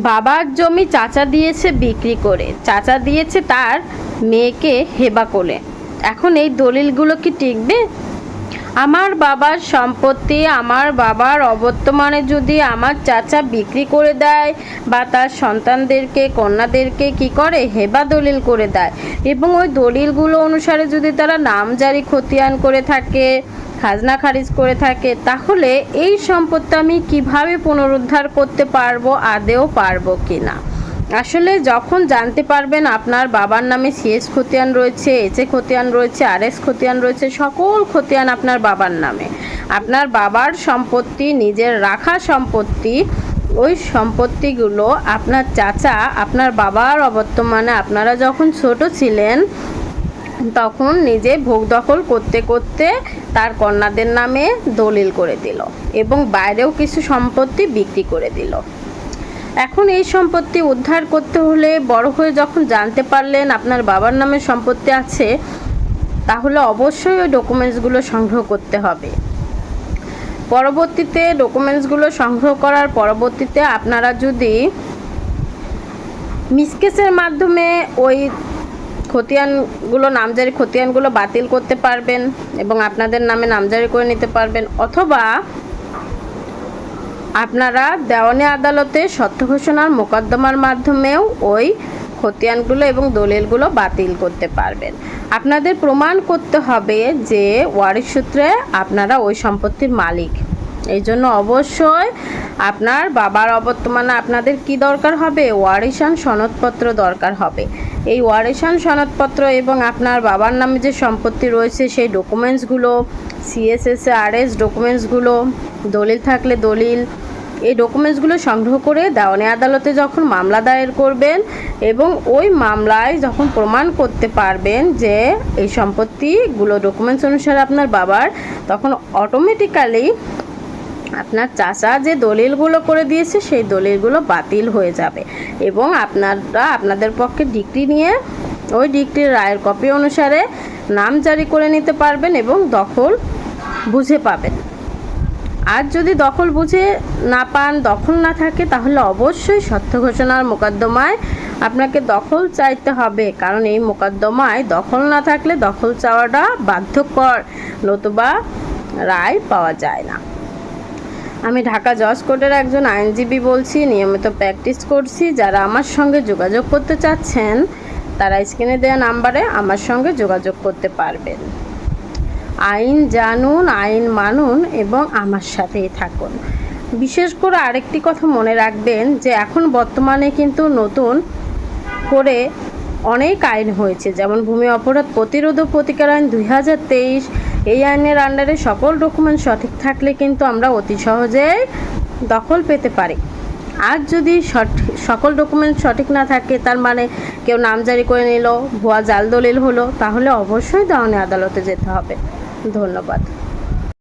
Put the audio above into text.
বাবার জমি চাচা দিয়েছে বিক্রি করে। চাচা দিয়েছে তার মেয়েকে হেবা করে এখন এই দলিলগুলো কি টিকবে? আমার বাবার সম্পত্তি, আমার বাবার অবর্তমানে যদি আমার চাচা বিক্রি করে দেয় বা তার সন্তানদেরকে, কন্যাদেরকে কি করে? হেবা দলিল করে দেয়। এবং ওই দলিলগুলো অনুসারে যদি তারা নামজারি খতিয়ান করে থাকে খাজনা খারিজ করে থাকে, তাহলে এই সম্পত্তি আমি কীভাবে পুনরুদ্ধার করতে পারব, আদেও পারব কি না আসলে যখন জানতে পারবেন আপনার বাবার নামে সিএস খতিয়ান রয়েছে এইচএ খতিয়ান রয়েছে আর এস খতিয়ান রয়েছে, সকল খতিয়ান আপনার বাবার নামে। আপনার বাবার সম্পত্তি, নিজের রাখা সম্পত্তি, ওই সম্পত্তিগুলো আপনার চাচা, আপনার বাবার অবর্তমানে আপনারা যখন ছোট ছিলেন তখন নিজে ভোগ দখল করতে করতে তার কন্যাদের নামে দলিল করে দিল এবং বাইরেও কিছু সম্পত্তি বিক্রি করে দিল। এখন এই সম্পত্তি উদ্ধার করতে হলে বড় হয়ে যখন জানতে পারলেন আপনার বাবার নামে সম্পত্তি আছে, তাহলে অবশ্যই ওই ডকুমেন্টসগুলো সংগ্রহ করতে হবে। পরবর্তীতে ডকুমেন্টসগুলো সংগ্রহ করার পরবর্তীতে আপনারা যদি মিসকেসের মাধ্যমে ওই খতিয়ানগুলো, নামজারি খতিয়ানগুলো বাতিল করতে পারবেন এবং আপনাদের নামে নামজারি করে নিতে পারবেন। অথবা আপনারা দেওয়ানি আদালতে সত্য ঘোষণার মোকদ্দমার মাধ্যমেও ওই খতিয়ানগুলো এবং দলিলগুলো বাতিল করতে পারবেন। আপনাদের প্রমাণ করতে হবে যে ওয়ারিশ সূত্রে আপনারা ওই সম্পত্তির মালিক। এই জন্য অবশ্যই আপনার বাবার অবর্তমানে আপনাদের কি দরকার হবে? ওয়ারিশান সনদপত্র দরকার হবে। এই ওয়ারিশান সনদপত্র এবং আপনার বাবার নামে যে সম্পত্তি রয়েছে, সেই ডকুমেন্টসগুলো সিএসএস আর এস ডকুমেন্টসগুলো, দলিল থাকলে দলিল, এই ডকুমেন্টসগুলো সংগ্রহ করে দেওয়ানি আদালতে যখন মামলা দায়ের করবেন এবং ওই মামলায় যখন প্রমাণ করতে পারবেন যে এই সম্পত্তিগুলো ডকুমেন্টস অনুসারে আপনার বাবার, তখন অটোমেটিক্যালি আপনার চাচা যে দলিলগুলো করে দিয়েছে, সেই দলিলগুলো বাতিল হয়ে যাবে। এবং আপনারা আপনাদের পক্ষে ডিগ্রি নিয়ে ওই ডিগ্রির রায়ের কপি অনুসারে নাম জারি করে নিতে পারবেন এবং দখল বুঝে পাবেন। আর যদি দখল বুঝে না পান, দখল না থাকে, তাহলে অবশ্যই সত্য ঘোষণার মোকদ্দমায় আপনাকে দখল চাইতে হবে। কারণ এই মোকদ্দমায় দখল না থাকলে দখল চাওয়াটা বাধ্যকর নতুবা রায় পাওয়া যায় না। আমি ঢাকা জজ কোর্টের একজন আইনজীবী বলছি, নিয়মিত প্র্যাকটিস করছি। যারা আমার সঙ্গে যোগাযোগ করতে চাচ্ছেন, তারা স্ক্রিনে দেওয়া নাম্বারে আমার সঙ্গে যোগাযোগ করতে পারবেন। আইন জানুন, আইন মানুন এবং আমার সাথেই থাকুন। বিশেষ করে আরেকটি কথা মনে রাখবেন যে, এখন বর্তমানে কিন্তু নতুন করে অনেক আইন হয়েছে। যেমন ভূমি অপরাধ প্রতিরোধ ও প্রতিকার আইন দুই হাজার তেইশ এই আইনের আন্ডারে সকল ডকুমেন্ট সঠিক থাকলে কিন্তু আমরা অতি সহজেই দখল পেতে পারি। আর যদি সকল ডকুমেন্ট সঠিক না থাকে, তার মানে কেউ নাম জারি করে নিল, ভুয়া জাল দলিল হলো, তাহলে অবশ্যই দাওয়ানি আদালতে যেতে হবে। ধন্যবাদ।